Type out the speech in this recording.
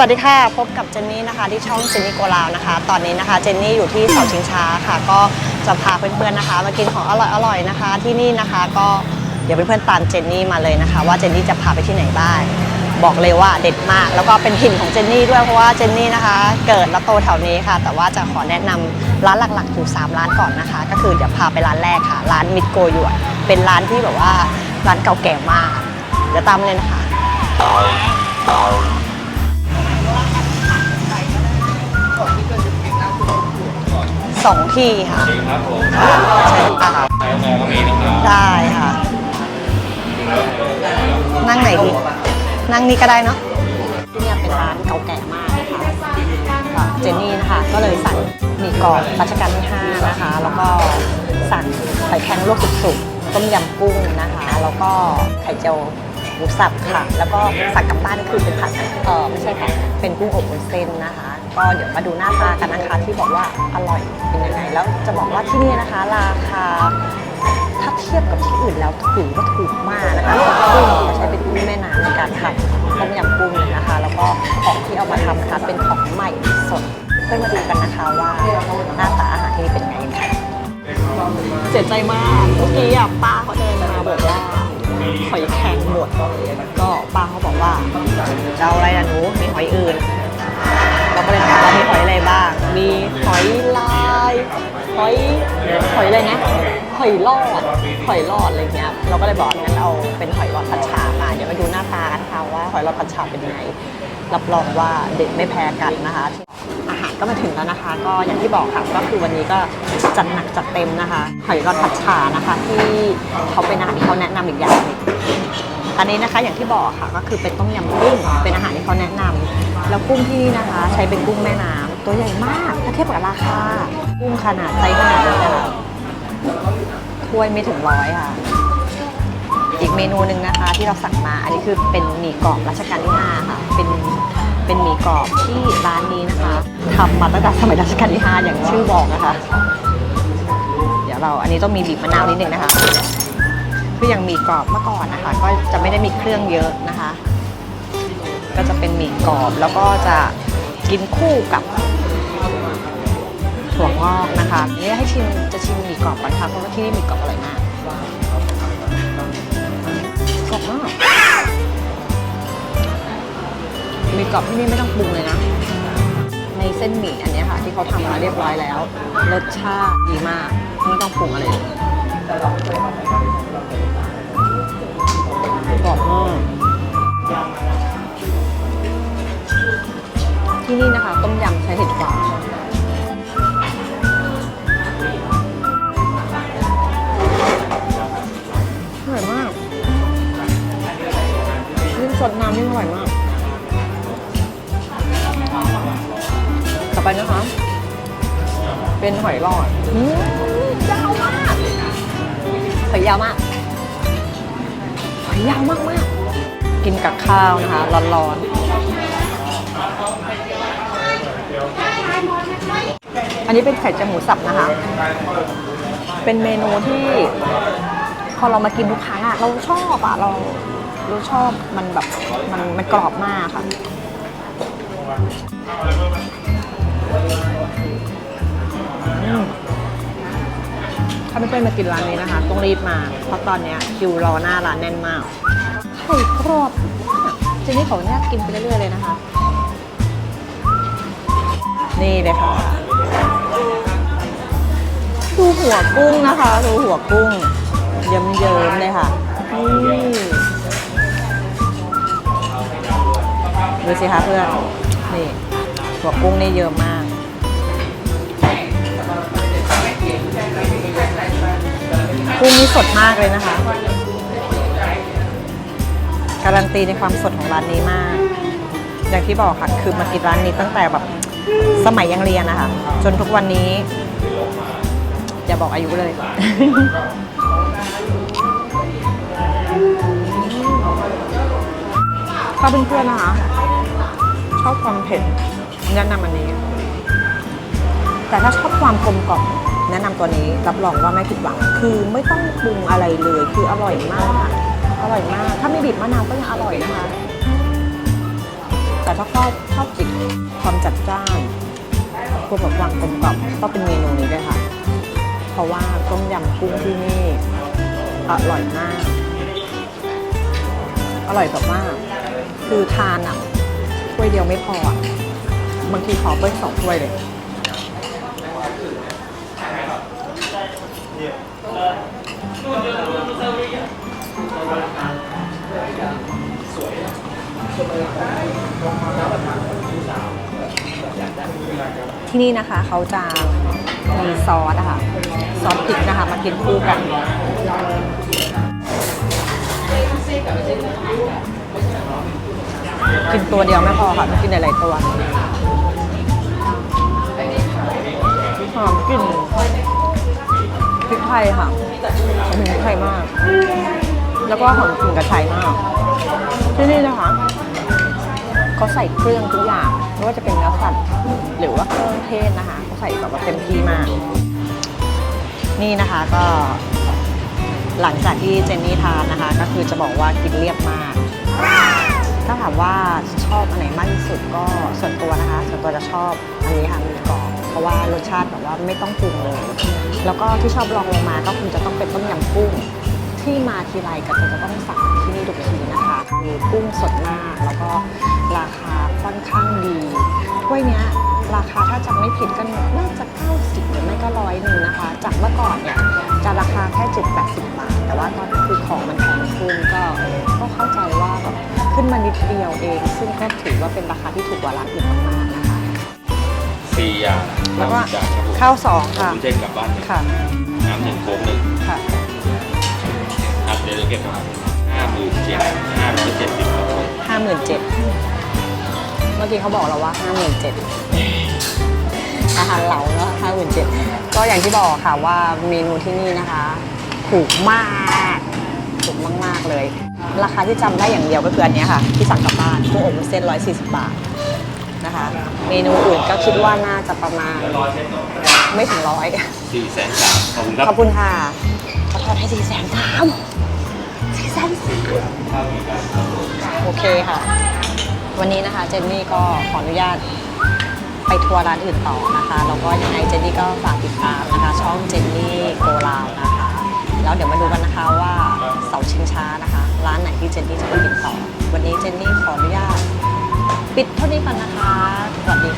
สวัสดีค่ะ พบกับเจนนี่นะคะ ที่ช่องเจนนี่โกลาวนะคะ ตอนนี้นะคะเจนนี่อยู่ที่เสาชิงช้าค่ะ ก็จะพาเพื่อนๆนะคะ มากินของอร่อยๆนะคะ ที่นี่นะคะก็เดี๋ยวเพื่อนๆตามเจนนี่มาเลยนะคะ ว่าเจนนี่จะพาไปที่ไหนบ้างบอกเลยว่าเด็ดมาก แล้วก็เป็นถิ่นของเจนนี่ด้วยเพราะว่าเจนนี่นะคะ เกิดและโตแถวนี้ค่ะ แต่ว่าจะขอแนะนำร้านหลักๆอยู่3ร้านก่อนนะคะ ก็คือเดี๋ยวพาไปร้านแรกค่ะ ร้านมิดโกยวนเป็นร้านที่แบบว่าร้านเก่าแก่มากเดี๋ยวตามเลยนะคะ สองที่ค่ะครับผมใช่ค่ะใช้แมวก็มีนะครับได้ค่ะ นั่งไหนดี นั่งนี่ก็ได้เนาะที่เนี่ยเป็นร้านเก่าแก่มากนะคะค่ะเจนนี่นะคะก็เลยสั่งหมี่กรอบรัชกาลที่5นะคะ แล้วก็สั่งไข่แข็งลวกสุกๆต้มยำกุ้งนะคะ แล้วก็ไข่เจียวหมูสับค่ะ แล้วก็สั่งกลับบ้านคือเป็นผัดเออไม่ใช่ค่ะเป็นกุ้งอบวุ้นเส้นนะคะ ก็เดี๋ยวมาดูหน้าตากันนะคะที่บอกว่าอร่อยเป็นยังไง แล้วจะบอกว่าที่นี่นะคะ ราคาถ้าเทียบกับที่อื่นแล้วถือว่าถูกมากนะคะกุ้งเขาใช้เป็นกุ้งแม่น้ำในการทำต้มยำกุ้งนะคะ แล้วก็ของที่เอามาทำนะคะเป็นของใหม่สดเพื่อมาดูกันนะคะว่าหน้าตาอาหารที่นี่เป็นไงค่ะเสียใจมากเมื่อกี้อะป้าเขาเดินมาบอกว่าหอยแข็งหมดก็ป้าเขาบอกว่าจะเอาอะไรนะหนูมีหอยอื่น หอยลอดหอยลอดอะไรเงี้ยเราก็เลยบอกงั้นเอาเป็นหอยลอดผัดฉามาเดี๋ยวมาดูหน้าตากันค่ะว่าหอยลอดผัดฉาเป็นยังไงรับรองว่าเด็ดไม่แพ้กันนะคะ อาหารก็มาถึงแล้วนะคะ ก็อย่างที่บอกค่ะก็คือวันนี้ก็จัดหนักจัดเต็มนะคะหอยลอดผัดฉานะคะ ที่เขาเป็นอาหารที่เขาแนะนำอีกอย่างหนึ่งอันนี้นะคะอย่างที่บอกค่ะก็คือเป็นต้มยำกุ้งเป็นอาหารที่เขาแนะนำแล้วกุ้งที่นี่นะคะ ใช้เป็นกุ้งแม่น้ำตัวใหญ่มากถ้าเทียบกับราคากุ้งขนาดไซส์ขนาดนี้นะคะ ถ้วยไม่ถึงร้อยค่ะ อีกเมนูหนึ่งนะคะ ที่เราสั่งมา อันนี้คือเป็นหมี่กรอบรัชกาลที่5ค่ะ เป็นเป็นหมี่กรอบที่ร้านนี้นะคะทำมาตั้งแต่สมัยรัชกาลที่5อย่างชื่อบอกนะคะ เดี๋ยวเราอันนี้ต้องมีบีบมะนาวนิดนึงนะคะคืออย่างหมี่กรอบเมื่อก่อนนะคะ ก็จะไม่ได้มีเครื่องเยอะนะคะ ก็จะเป็นหมี่กรอบแล้วก็จะกินคู่กับ ถั่วงอกนะคะนี่ให้ชิมจะชิมหมี่กรอบก่อนค่ะเพราะว่าที่นี่หมี่กรอบอร่อยมากกรอบมากหมี่กรอบที่นี่ไม่ต้องปรุงเลยนะ ในเส้นหมี่อันนี้ค่ะ ที่เขาทำมาเรียบร้อยแล้วรสชาติดีมากไม่ต้องปรุงอะไรเลยกรอบมากที่นี่นะคะ ต้มยำใช้เห็ดฟาง สดน้ำยิ่งอร่อยมาก ต่อไปนะคะ เป็นหอยหลอดอืมยาวมากหอยยาวมากหอยยาวมากมากๆกินกับข้าวนะคะ ร้อนๆ อันนี้เป็นไข่เจียวหมูสับนะคะ เป็นเมนูที่พอเรามากินทุกครั้งอะเราชอบอะเรา เราชอบมันแบบมันมันกรอบมากค่ะอืมถ้าไม่เป็นมากินร้านนี้นะคะ ต้องรีบมา เพราะตอนเนี้ยคิวรอหน้าร้านแน่นมากไข่กรอบมากเจนนี่ขอเนี่ยกินไปเรื่อยๆเลยนะคะ นี่เลยค่ะ ดูหัวกุ้งนะคะ ดูหัวกุ้งเยิ้มๆเลยค่ะนี่ ดูสิคะเพื่อน นี่หัวกุ้งนี่เยอะมากกุ้งนี่สดมากเลยนะคะ การันตีในความสดของร้านนี้มาก อย่างที่บอกค่ะคือมากินร้านนี้ตั้งแต่แบบสมัยยังเรียนนะคะ จนทุกวันนี้อย่าบอกอายุเลย ถ้าเพื่อนๆนะคะ ชอบความเผ็ดแนะนำอันนี้ แต่ถ้าชอบความกลมกล่อมแนะนำตัวนี้รับรองว่าไม่ผิดหวัง คือไม่ต้องปรุงอะไรเลย คืออร่อยมาก อร่อยมาก ถ้าไม่บีบมะนาวก็ยังอร่อยนะคะ แต่ถ้าชอบชอบจิกความจัดจ้านรวมกับความกลมกล่อมก็เป็นเมนูนี้ด้วยค่ะ เพราะว่าต้มยำกุ้งที่นี่อร่อยมาก อร่อยแบบว่า คือทานอะถ้วยเดียวไม่พออะบางทีขอเพิ่มสองถ้วยเลย ที่นี่นะคะเขาจะมีซอสอะค่ะ ซอสพริกนะคะ มากินคู่กัน กินตัวเดียวไม่พอค่ะต้องกินหลายๆตัวหอมกลิ่นพริกไทยค่ะอืมพริกไทยมาก แล้วก็หอมกลิ่นกระชายมาก ที่นี่นะคะเขาใส่เครื่องทุกอย่างไม่ว่าจะเป็นเนื้อสัตว์หรือว่าเครื่องเทศนะคะเขาใส่แบบว่าเต็มที่มาก นี่นะคะก็หลังจากที่เจนนี่ทานนะคะ ก็คือจะบอกว่ากินเรียบมาก ถ้าถามว่าชอบอันไหนมากที่สุดก็ส่วนตัวนะคะ ส่วนตัวจะชอบอันนี้ค่ะมีกรอบเพราะว่ารสชาติแบบว่าไม่ต้องปรุงเลย แล้วก็ที่ชอบลองลงมาก็คงจะต้องเป็นต้มยำกุ้งที่มาทีไรก็จะต้องสั่งที่นี่ทุกทีนะคะมีกุ้งสดมากแล้วก็ราคาค่อนข้างดีถ้วยเนี้ยราคาถ้าจำไม่ผิดก็น่าจะ 90 หรือไม่ก็ร้อยหนึ่งนะคะ จากเมื่อก่อนเนี่ยจะราคาแค่ 7-80 บาท แต่ว่าตอนนี้คือของมันแพงขึ้นก็ก็เข้าใจว่าแบบ ขึ้นมานิดเดียวเอง ซึ่งก็ถือว่าเป็นราคาที่ถูกกว่าร้านอื่นมากๆนะคะ สี่อย่างแล้วก็น้ำจานครับผมข้าวสองค่ะ วุ้นเส้นกลับบ้านหนึ่งค่ะน้ำหนึ่งโค้กหนึ่งค่ะ ครับเดี๋ยวเราเก็บมาห้าหมื่นเจ็ดห้าร้อยเจ็ดสิบครับผมห้าหมื่นเจ็ดเมื่อกี้เขาบอกเราว่าห้าหมื่นเจ็ดอาหารเหลาเนาะห้าหมื่นเจ็ดก็อย่างที่บอกค่ะว่าเมนูที่นี่นะคะ ถูกมาก ถูกมากๆเลย ราคาที่จำได้อย่างเดียวก็คืออันเนี้ยค่ะ ที่สั่งกลับบ้านกุ้งอบวุ้นเส้น 140 บาทนะคะ เมนูอื่นก็คิดว่าน่าจะประมาณไม่ถึงร้อย สี่แสนสามขอบคุณครับ ขอบคุณค่ะขอโทษให้สี่แสนสามสี่แสนสามโอเคค่ะ วันนี้นะคะเจนนี่ก็ขออนุญาตไปทัวร์ร้านอื่นต่อนะคะ แล้วก็ยังไงเจนนี่ก็ฝากติดตามนะคะ ช่องเจนนี่โกลาวนะคะ แล้วเดี๋ยวมาดูกันนะคะว่า เสาชิงช้านะคะ ร้านไหนที่เจนนี่จะไปติดต่อ วันนี้เจนนี่ขออนุญาต ปิดเท่านี้ก่อนนะคะสวัสดีค่ะ